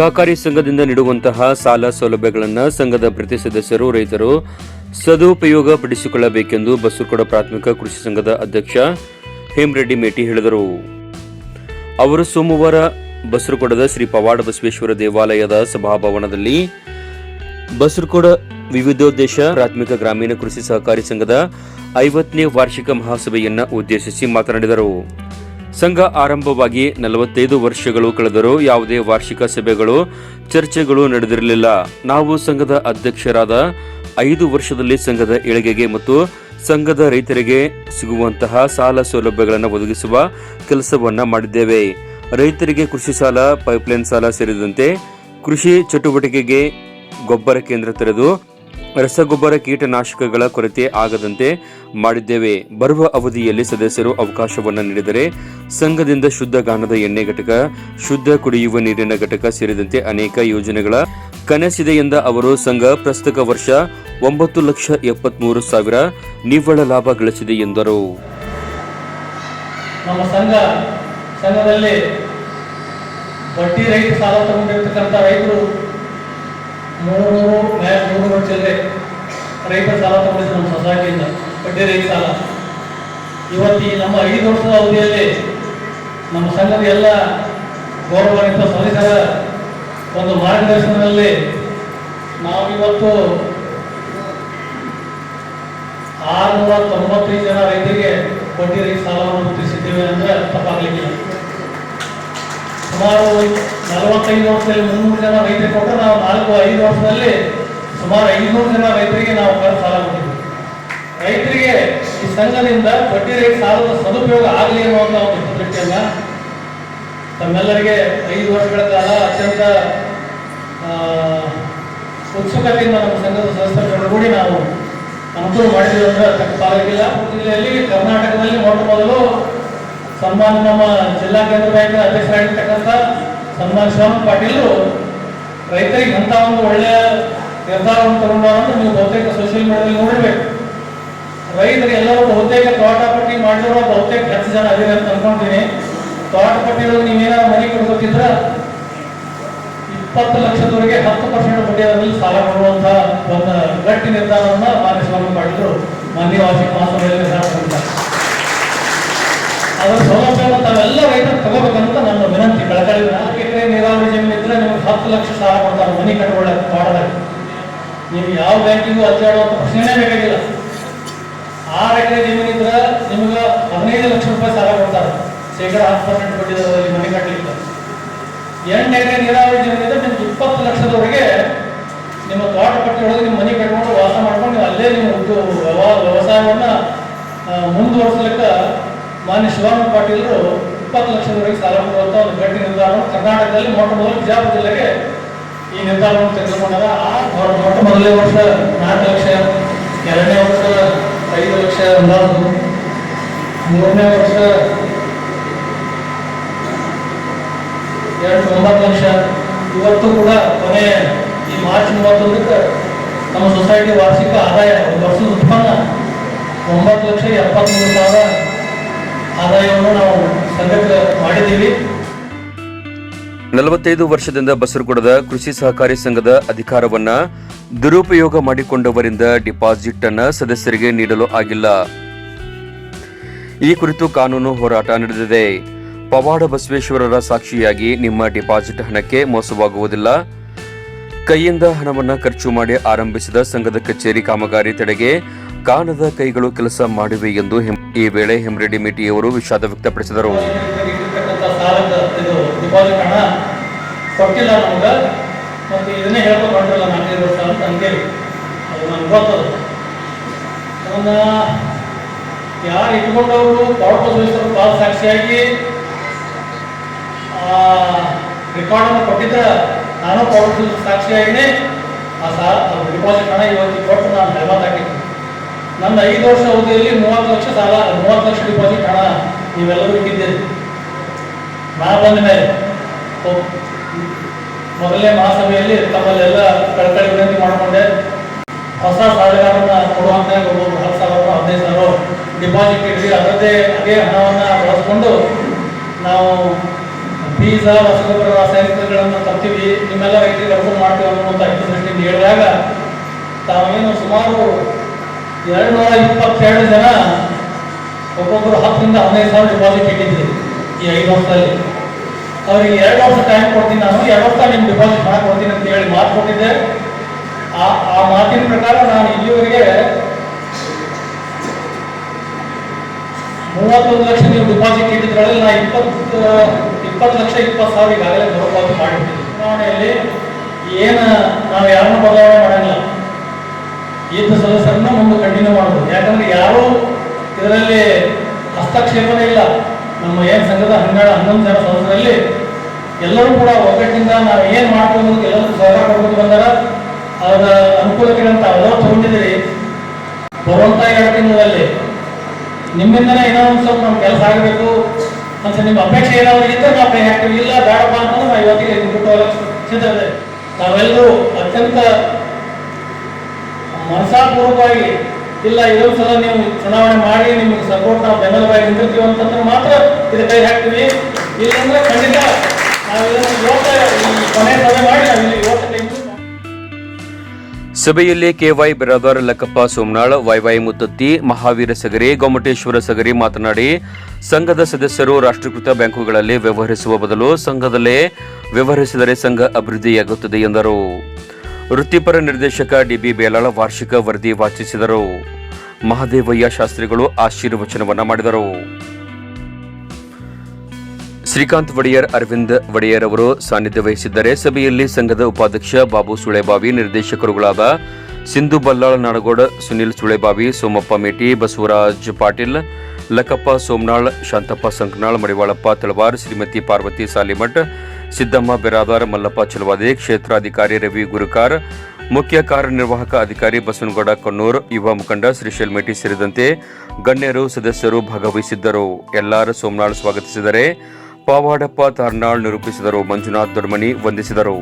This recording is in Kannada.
ಸಹಕಾರಿ ಸಂಘದಿಂದ ನೀಡುವಂತಹ ಸಾಲ ಸೌಲಭ್ಯಗಳನ್ನು ಸಂಘದ ಪ್ರತಿ ಸದಸ್ಯರು, ರೈತರು ಸದುಪಯೋಗ ಪಡಿಸಿಕೊಳ್ಳಬೇಕೆಂದು ಬಸೂರ್ಕೊಡ ಪ್ರಾಥಮಿಕ ಕೃಷಿ ಸಂಘದ ಅಧ್ಯಕ್ಷ ಹೇಮರೆಡ್ಡಿ ಮೇಟಿ ಹೇಳಿದರು. ಅವರು ಸೋಮವಾರ ಬಸರಕೋಡದ ಶ್ರೀ ಪವಾಡ ಬಸವೇಶ್ವರ ದೇವಾಲಯದ ಸಭಾಭವನದಲ್ಲಿ ಬಸರಕೋಡ ವಿವಿಧೋದ್ದೇಶ ಪ್ರಾಥಮಿಕ ಗ್ರಾಮೀಣ ಕೃಷಿ ಸಹಕಾರಿ ಸಂಘದ ಐವತ್ತನೇ ವಾರ್ಷಿಕ ಮಹಾಸಭೆಯನ್ನು ಉದ್ದೇಶಿಸಿ ಮಾತನಾಡಿದರು. ಸಂಘ ಆರಂಭವಾಗಿ ನಲವತ್ತೈದು ವರ್ಷಗಳು ಕಳೆದರೂ ಯಾವುದೇ ವಾರ್ಷಿಕ ಸಭೆಗಳು, ಚರ್ಚೆಗಳು ನಡೆದಿರಲಿಲ್ಲ. ನಾವು ಸಂಘದ ಅಧ್ಯಕ್ಷರಾದ ಐದು ವರ್ಷದಲ್ಲಿ ಸಂಘದ ಏಳಿಗೆಗೆ ಮತ್ತು ಸಂಘದ ರೈತರಿಗೆ ಸಿಗುವಂತಹ ಸಾಲ ಸೌಲಭ್ಯಗಳನ್ನು ಒದಗಿಸುವ ಕೆಲಸವನ್ನ ಮಾಡಿದ್ದೇವೆ. ರೈತರಿಗೆ ಕೃಷಿ ಸಾಲ, ಪೈಪ್ಲೈನ್ ಸಾಲ ಸೇರಿದಂತೆ ಕೃಷಿ ಚಟುವಟಿಕೆಗೆ ಗೊಬ್ಬರ ಕೇಂದ್ರ ತೆರೆದು ರಸಗೊಬ್ಬರ ಕೀಟನಾಶಕಗಳ ಕೊರತೆ ಆಗದಂತೆ ಮಾಡಿದ್ದೇವೆ. ಬರುವ ಅವಧಿಯಲ್ಲಿ ಸದಸ್ಯರು ಅವಕಾಶವನ್ನು ನೀಡಿದರೆ ಸಂಘದಿಂದ ಶುದ್ಧ ಗಾನದ ಎಣ್ಣೆ ಘಟಕ, ಶುದ್ಧ ಕುಡಿಯುವ ನೀರಿನ ಘಟಕ ಸೇರಿದಂತೆ ಅನೇಕ ಯೋಜನೆಗಳ ಕನಸಿದೆ ಎಂದ ಅವರು, ಸಂಘ ಪ್ರಸ್ತುತ ವರ್ಷ ಒಂಬತ್ತು ಲಕ್ಷ ಎಪ್ಪತ್ಮೂರು ಸಾವಿರ ನಿವ್ವಳ ಲಾಭ ಗಳಿಸಿದೆ ಎಂದರು. ನಮ್ಮ ಸಂಘ ಸಂಘದಲ್ಲಿ ಬಡ್ಡಿ ರೈತ ಸಾಲ ತಗೊಂಡಿರ್ತಕ್ಕಂಥ ರೈತರು ಮೂರು ಮ್ಯಾಚ್ ಮೂರು ನೂರು ರೈತ ಸಾಲ ತಗೊಂಡಿದ್ದು ನಮ್ಮ ಸೊಸೈಟಿಯಿಂದ ಬಡ್ಡಿ ರೈತ ಸಾಲ. ಇವತ್ತು ನಮ್ಮ ಐದು ವರ್ಷದ ಅವಧಿಯಲ್ಲಿ ನಮ್ಮ ಸಂಘದ ಎಲ್ಲ ಗೌರವಾನ್ವಿತ ಸದಸ್ಯರ ಒಂದು ಮಾರ್ಗದರ್ಶನದಲ್ಲಿ ನಾವು ಇವತ್ತು ಆರುನೂರ ತೊಂಬತ್ತೈದು ಜನ ರೈತರಿಗೆ ಬಡ್ಡಿ ರೈತ ಸಾಲವನ್ನು ಮುಟ್ಟಿಸಿದ್ದೇವೆ ಅಂದರೆ ತಪ್ಪಾಗಲಿಕ್ಕಿಲ್ಲ ಸುಮಾರು ನಲವತ್ತೈದು ವರ್ಷದಲ್ಲಿ ಮುನ್ನೂರು ಜನ ರೈತರು ಕೊಟ್ಟರೆ ನಾವು ನಾಲ್ಕು ಐದು ವರ್ಷದಲ್ಲಿ ಸುಮಾರು ಐನೂರು ಜನ ರೈತರಿಗೆ ನಾವು ಸಾಲ ಕೊಟ್ಟಿದ್ದೀವಿ. ರೈತರಿಗೆ ಈ ಸಂಘದಿಂದ ಬಡ್ಡಿ ರೈತ ಸಾಲದ ಸದುಪಯೋಗ ಆಗಲಿ ಅನ್ನುವಂಥ ಒಂದು ಹಿತದೃಷ್ಟಿಯನ್ನು ತಮ್ಮೆಲ್ಲರಿಗೆ ಐದು ವರ್ಷಗಳ ಕಾಲ ಅತ್ಯಂತ ಉತ್ಸುಕತೆಯಿಂದ ನಮ್ಮ ಸಂಘದ ಸದಸ್ಯರ ಕೂಡಿ ನಾವು ಅನುಕೂಲ ಮಾಡಿದ್ದೀವಿ ಅಂದ್ರೆ ತಪ್ಪಾಗಲಿಲ್ಲ ಜಿಲ್ಲೆಯಲ್ಲಿ ಕರ್ನಾಟಕದಲ್ಲಿ ಮೊಟ್ಟ ಮೊದಲು ಸನ್ಮಾನ ನಮ್ಮ ಜಿಲ್ಲಾ ಕೇಂದ್ರ ಬ್ಯಾಂಕ್ ಅಧ್ಯಕ್ಷರಾಗಿರ್ತಕ್ಕಂಥ ಸನ್ಮಾನ ಶಿವಮ್ ಪಾಟೀಲ್ರು ರೈತರಿಗೆ ಅಂತ ಒಂದು ಒಳ್ಳೆಯ ನಿರ್ಧಾರವನ್ನು ತಗೊಂಡವರನ್ನು ನೀವು ಬಹುತೇಕ ಸೋಷಿಯಲ್ ಮೀಡಿಯಾದಲ್ಲಿ ನೋಡಬೇಕು. ರೈತರು ಎಲ್ಲರೂ ಬಹುತೇಕ ತೋಟ ಪಟ್ಟಿ ಮಾಡಿರೋ ಬಹುತೇಕ ಹೆಚ್ಚು ಜನ ಅದೇ ಅಂತ ಅನ್ಕೊಂತೀನಿ. ನೀವು ನೀವೇನಾದ್ರು ಮನೆ ಕೊಡ್ಬೇಕಿದ್ರೆ ಇಪ್ಪತ್ತು ಲಕ್ಷದವರೆಗೆ ಹತ್ತು ಪರ್ಸೆಂಟ್ ಬಡ್ಡಿ ದರದಲ್ಲಿ ಸಾಲ ಕೊಡುವಂತ ಒಂದು ಗಟ್ಟಿ ನಿರ್ಧಾರವನ್ನ ಮಾನ್ಯ ಸ್ವಾಮಿ ಮಾಡಿದ್ರು ಮಾನ್ಯ ವಾರ್ಷಿಕ ಮಹಾಸಭೆಯಲ್ಲಿ ಹೇಳ್ತಾರೆ ಅದರ ಸೌಲಭ್ಯವನ್ನು ತಾವೆಲ್ಲ ರೈತರು ತಗೋಬೇಕಂತ ನನ್ನ ವಿನಂತಿ ಕಳಕಳಿ ನಾಲ್ಕು ಎಕರೆ ನೀರಾವರಿ ಜಮೀನು ಇದ್ರೆ ನಿಮ್ಗೆ ಹತ್ತು ಲಕ್ಷ ಸಾಲ ಕೊಡ್ತಾರೆ ಮನೆ ಕಟ್ಕೊಳ್ಳೋಕೆ ತೋಟದಾಗ ನೀವು ಯಾವ ಬ್ಯಾಂಕಿಗೂ ಅಡ್ಡಾಡುವಂತ ಪ್ರಶ್ನೆನೇ ಬೇಕಾಗಿಲ್ಲ. ಆ ಎಕರೆ ಜಮೀನು ಇದ್ರೆ ನಿಮ್ಗೆ ಹದಿನೈದು ಲಕ್ಷ ರೂಪಾಯಿ ಸಾಲ ಕೊಡ್ತಾರೆ. ಶೇಕಡ ಹತ್ತು ಪರ್ಸೆಂಟ್ ದರದಲ್ಲಿ ಮನೆ ಕಟ್ಟಲಿಕ್ಕೆ ಎಂಟು ಎಕರೆ ನೀರಾವರಿ ಜಮೀನಿದ್ರೆ ನಿಮ್ಗೆ ಇಪ್ಪತ್ತು ಲಕ್ಷದವರೆಗೆ ನಿಮ್ಮ ತೋಟ ಪಟ್ಟಿ ಒಳಗೆ ನಿಮ್ಮ ಮನೆ ಕಟ್ಕೊಂಡು ವಾಸ ಮಾಡ್ಕೊಂಡು ನೀವು ಅಲ್ಲೇ ನಿಮ್ಮ ಉದ್ಯೋಗ ವ್ಯವಸಾಯವನ್ನು ಮುಂದುವರಿಸಲಿಕ್ಕೆ ಮಾನ್ಯ ಶಿವಾನಂದ ಪಾಟೀಲರು ಇಪ್ಪತ್ತು ಲಕ್ಷದವರೆಗೆ ಸಾಲ ಕೊಡುವಂತ ಒಂದು ಗಟ್ಟಿ ನಿರ್ಧಾರವನ್ನು ಕರ್ನಾಟಕದಲ್ಲಿ ಮೊಟ್ಟ ಮೊದಲು ಬಿಜಾಪುರ ಜಿಲ್ಲೆಗೆ ಈ ನಿರ್ಧಾರವನ್ನು ತೆಗೆದುಕೊಂಡಾಗ ಆ ಮೊಟ್ಟ ಮೊದಲನೇ ವರ್ಷ ನಾಲ್ಕು ಲಕ್ಷ, ಎರಡನೇ ವರ್ಷ ಐದು ಲಕ್ಷ ಅಂದಾಜು, ಮೂರನೇ ವರ್ಷ ಎರಡು ಒಂಬತ್ತು ಲಕ್ಷ. ಇವತ್ತು ಕೂಡ ಕೊನೆ ಈ ಮಾರ್ಚ್ ಮೂವತ್ತೊಂದಕ್ಕೆ ನಮ್ಮ ಸೊಸೈಟಿ ವಾರ್ಷಿಕ ಆದಾಯ, ಒಂದು ವರ್ಷದ ಉತ್ಪನ್ನ ಒಂಬತ್ತು ಲಕ್ಷ ಎಪ್ಪತ್ತ್ಮೂರು ಸಾವಿರ ಆದಾಯವನ್ನು ನಾವು ನಲವತ್ತೈದು ವರ್ಷದಿಂದ ಬಸರಗುಡದ ಕೃಷಿ ಸಹಕಾರಿ ಸಂಘದ ಅಧಿಕಾರವನ್ನ ದುರುಪಯೋಗ ಮಾಡಿಕೊಂಡವರಿಂದ ಡಿಪಾಸಿಟ್ ಅನ್ನ ಸದಸ್ಯರಿಗೆ ನೀಡಲು ಆಗಿಲ್ಲ. ಈ ಕುರಿತು ಕಾನೂನು ಹೋರಾಟ ನಡೆದಿದೆ. ಪವಾಡ ಬಸವೇಶ್ವರರ ಸಾಕ್ಷಿಯಾಗಿ ನಿಮ್ಮ ಡಿಪಾಸಿಟ್ ಹಣಕ್ಕೆ ಮೋಸವಾಗುವುದಿಲ್ಲ. ಕೈಯಿಂದ ಹಣವನ್ನು ಖರ್ಚು ಮಾಡಿ ಆರಂಭಿಸಿದ ಸಂಘದ ಕಚೇರಿ ಕಾಮಗಾರಿ ತಡೆಗೆ ಕಾಣದ ಕೈಗಳು ಕೆಲಸ ಮಾಡಿವೆ ಎಂದು ಈ ವೇಳೆ ಹೆಮ್ರೆಡ್ಡಿ ಮೇಟಿಯವರು ವಿಷಾದ ವ್ಯಕ್ತಪಡಿಸಿದರು. ಯಾರು ಇಟ್ಕೊಂಡವರು ಸಾಕ್ಷಿಯಾಗಿ ರೆಕಾರ್ಡನ್ನು ಕೊಟ್ಟಿದ್ದ ನಾನು ಸಾಕ್ಷಿಯಾಗಿನೇ ಆ ಸಾ ಡಿಪಾಸಿಟ್ ಹಣ ಇವತ್ತು ಕೊಟ್ಟು ನಾನು ಹಾಕಿದ್ದೆ ನನ್ನ ಐದು ವರ್ಷ ಅವಧಿಯಲ್ಲಿ ಮೂವತ್ತು ಲಕ್ಷ ಸಾಲ, ಮೂವತ್ತು ಲಕ್ಷ ಡಿಪಾಸಿಟ್ ಹಣ ನೀವೆಲ್ಲರೂ ಇಟ್ಟಿದ್ದೀರಿ. ನಾ ಬಂದ ಮೇಲೆ ಮೊದಲನೇ ಮಹಾಸಭೆಯಲ್ಲಿ ತಮ್ಮಲ್ಲೆಲ್ಲ ಕಳಕಳಿ ವಿನಂತಿ ಮಾಡಿಕೊಂಡೆ. ಹೊಸ ಸಾಲಗಾರನ್ನ ಕೊಡುವಂತೆ ಒಬ್ಬ ಹತ್ತು ಸಾವಿರ ಹದಿನೈದು ಸಾವಿರ ಡಿಪಾಸಿಟ್ ಇಟ್ಟು ಅದರದ್ದೇ ಅದೇ ಹಣವನ್ನು ಬಳಸ್ಕೊಂಡು ನಾವು ಬೀಜ, ರಸಗೊಬ್ಬರ, ರಾಸಾಯನಿಕಗಳನ್ನು ತರ್ತೀವಿ. ನಿಮ್ಮೆಲ್ಲ ರೈತರಿಗೆ ಅನುಕೂಲ ಮಾಡ್ತೀವಿ ಅನ್ನುವಂಥ ದೃಷ್ಟಿಯಿಂದ ಹೇಳಿದಾಗ ತಾವೇನು ಸುಮಾರು ಎರಡು ನೂರ ಇಪ್ಪತ್ತೆರಡು ಜನ ಒಬ್ಬೊಬ್ಬರು ಹತ್ತರಿಂದ ಹದಿನೈದು ಸಾವಿರ ಡಿಪಾಸಿಟ್ ಇಟ್ಟಿದ್ರಿ ಈ ಐದು ವರ್ಷದಲ್ಲಿ. ಅವರಿಗೆ ಎರಡು ವರ್ಷ ಟೈಮ್ ಕೊಡ್ತೀನಿ ನಾನು, ಎರಡು ವರ್ಷ ನಿಮ್ಮ ಡಿಪಾಸಿಟ್ ಮಾಡಿ ಕೊಡ್ತೀನಿ ಅಂತ ಹೇಳಿ ಮಾತು ಕೊಟ್ಟಿದ್ದೆ. ಆ ಆ ಮಾತಿನ ಪ್ರಕಾರ ನಾನು ಇಲ್ಲಿವರೆಗೆ ಮೂವತ್ತೊಂದು ಲಕ್ಷ ನೀವು ಡಿಪಾಸಿಟ್ ಇಟ್ಟಿದ್ರಲ್ಲಿ, ನಾ ಇಪ್ಪತ್ತು ಇಪ್ಪತ್ತು ಲಕ್ಷ, ಇಪ್ಪತ್ತು ಸಾವಿರ ಈಗಾಗಲೇ ಮರುಪಾವತಿ ಮಾಡಿಬಿಟ್ಟಿದ್ದೆ ಚುನಾವಣೆಯಲ್ಲಿ ಏನು, ನಾವು ಯಾರನ್ನೂ ಬದಲಾವಣೆ ಮಾಡಂಗಿಲ್ಲ. ಇದ್ದ ಮುಂದೆ ಕಂಟಿನ್ಯೂ ಮಾಡ್ಬೋದು ಯಾಕಂದ್ರೆ ಯಾರೂ ಇದರಲ್ಲಿ ಹಸ್ತಕ್ಷೇಪನೇ ಇಲ್ಲ. ನಮ್ಮ ಏನು ಸಂಘದ ಹನ್ನೆರಡು, ಹನ್ನೊಂದು ಜನ ಸದಸ್ಯರಲ್ಲಿ ಎಲ್ಲರೂ ಕೂಡ ಒಗ್ಗಟ್ಟಿನಿಂದ ನಾವು ಏನು ಮಾಡ್ಬೋದು ಅನ್ನೋದು ಎಲ್ಲರೂ ಸಹಕಾರ ಕೊಡ್ಬೋದು ಬಂದಾರ. ಅದರ ಅನುಕೂಲಕ್ಕಿರಂತ ಎಲ್ಲರೂ ತಗೊಂಡಿದ್ದೀರಿ ಬರುವಂಥ ಎರಡು ತಿಂಗಳಲ್ಲಿ ನಿಮ್ಮಿಂದನೇ ಏನೋ ಒಂದು ಸ್ವಲ್ಪ ನಮ್ಮ ಕೆಲಸ ಆಗಬೇಕು ಅಂತ ನಿಮ್ಮ ಅಪೇಕ್ಷೆ ಏನಾದ್ರು ಇದ್ದರೆ ನಾವು ಕೈ ಇಲ್ಲ, ಬೇಡಪ್ಪ ಅಂತಂದ್ರೆ ನಾವು ಇವತ್ತಿಗೆ ಸಿದ್ಧತೆ ನಾವೆಲ್ಲರೂ ಅತ್ಯಂತ ಮನಸಾಪೂರ್ವಕವಾಗಿ ಇಲ್ಲ ಇದೊಂದು ಸಲ ನೀವು ಚುನಾವಣೆ ಮಾಡಿ, ನಿಮಗೆ ಸಪೋರ್ಟ್ ನಾವು ಬೆಂಬಲವಾಗಿ ನಿಂತಿರ್ತೀವಿ ಅಂತಂದ್ರೆ ಮಾತ್ರ ಇದು ಕೈ ಹಾಕ್ತೀವಿ. ಇಲ್ಲಂದ್ರೆ ಖಂಡಿತ ನಾವು ಕೊನೆ ಸಭೆ ಮಾಡಿ ನಾವು ಸಭೆಯಲ್ಲಿ ಕೆವೈ ಬಿರಾದರ್ ಲಕ್ಕಪ್ಪ ಸೋಮನಾಳ್ ವೈವೈ ಮುತ್ತತ್ತಿ, ಮಹಾವೀರ ಸಗರಿ ಗೊಮ್ಮಟೇಶ್ವರ ಸಗರಿ ಮಾತನಾಡಿ, ಸಂಘದ ಸದಸ್ಯರು ರಾಷ್ಟ್ರೀಕೃತ ಬ್ಯಾಂಕುಗಳಲ್ಲಿ ವ್ಯವಹರಿಸುವ ಬದಲು ಸಂಘದಲ್ಲೇ ವ್ಯವಹರಿಸಿದರೆ ಸಂಘ ಅಭಿವೃದ್ಧಿಯಾಗುತ್ತದೆ ಎಂದರು. ವೃತ್ತಿಪರ ನಿರ್ದೇಶಕ ಡಿಬಿ ಬೇಲಾಳ ವಾರ್ಷಿಕ ವರದಿ ವಾಚಿಸಿದರು. ಮಹದೇವಯ್ಯ ಶಾಸ್ತ್ರಿಗಳು ಆಶೀರ್ವಚನವನ್ನ ಮಾಡಿದರು. ಶ್ರೀಕಾಂತ್ ಒಡೆಯರ್ ಅರವಿಂದ್ ಒಡೆಯರ್ ಅವರು ಸಾನ್ನಿಧ್ಯ ವಹಿಸಿದ್ದಾರೆ ಸಭೆಯಲ್ಲಿ ಸಂಘದ ಉಪಾಧ್ಯಕ್ಷ ಬಾಬು ಸುಳೆಬಾವಿ, ನಿರ್ದೇಶಕರುಗಳಾದ ಸಿಂಧು ಬಲ್ಲಾಳ್ ನಾಡಗೌಡ, ಸುನಿಲ್ ಸುಳೆಬಾವಿ, ಸೋಮಪ್ಪ ಮೇಟಿ, ಬಸವರಾಜ್ ಪಾಟೀಲ್, ಲಕ್ಕಪ್ಪ ಸೋಮನಾಳ್, ಶಾಂತಪ್ಪ ಸಂಕನಾಳ್, ಮಡಿವಾಳಪ್ಪ ತಳವಾರ್, ಶ್ರೀಮತಿ ಪಾರ್ವತಿ ಸಾಲಿಮಠ್ ಸಿದ್ದಮ್ಮ, ಬಿರಾದಾರ್, ಮಲ್ಲಪ್ಪ, ಚಲುವಾದಿ, ಕ್ಷೇತ್ರಾಧಿಕಾರಿ ರವಿ ಗುರುಕಾರ್, ಮುಖ್ಯ ಕಾರ್ಯನಿರ್ವಾಹಕ ಅಧಿಕಾರಿ ಬಸವನಗೌಡ, ಕಣ್ಣೂರ್, ಯುವ ಮುಖಂಡ ಶ್ರೀಶೈಲ್ ಮೇಟಿ ಸೇರಿದಂತೆ ಗಣ್ಯರು, ಸದಸ್ಯರು ಭಾಗವಹಿಸಿದ್ದರು. ಎಲ್ಲಾರ ಸೋಮನಾಳ್ ಸ್ವಾಗತಿಸಿದರೆ. ಪಾವಾಡಪ್ಪ ತಾರ್ನಾಳ್ ನಿರೂಪಿಸಿದರು. ಮಂಜುನಾಥ್ ದೊಡ್ಮನಿ ವಂದಿಸಿದರು.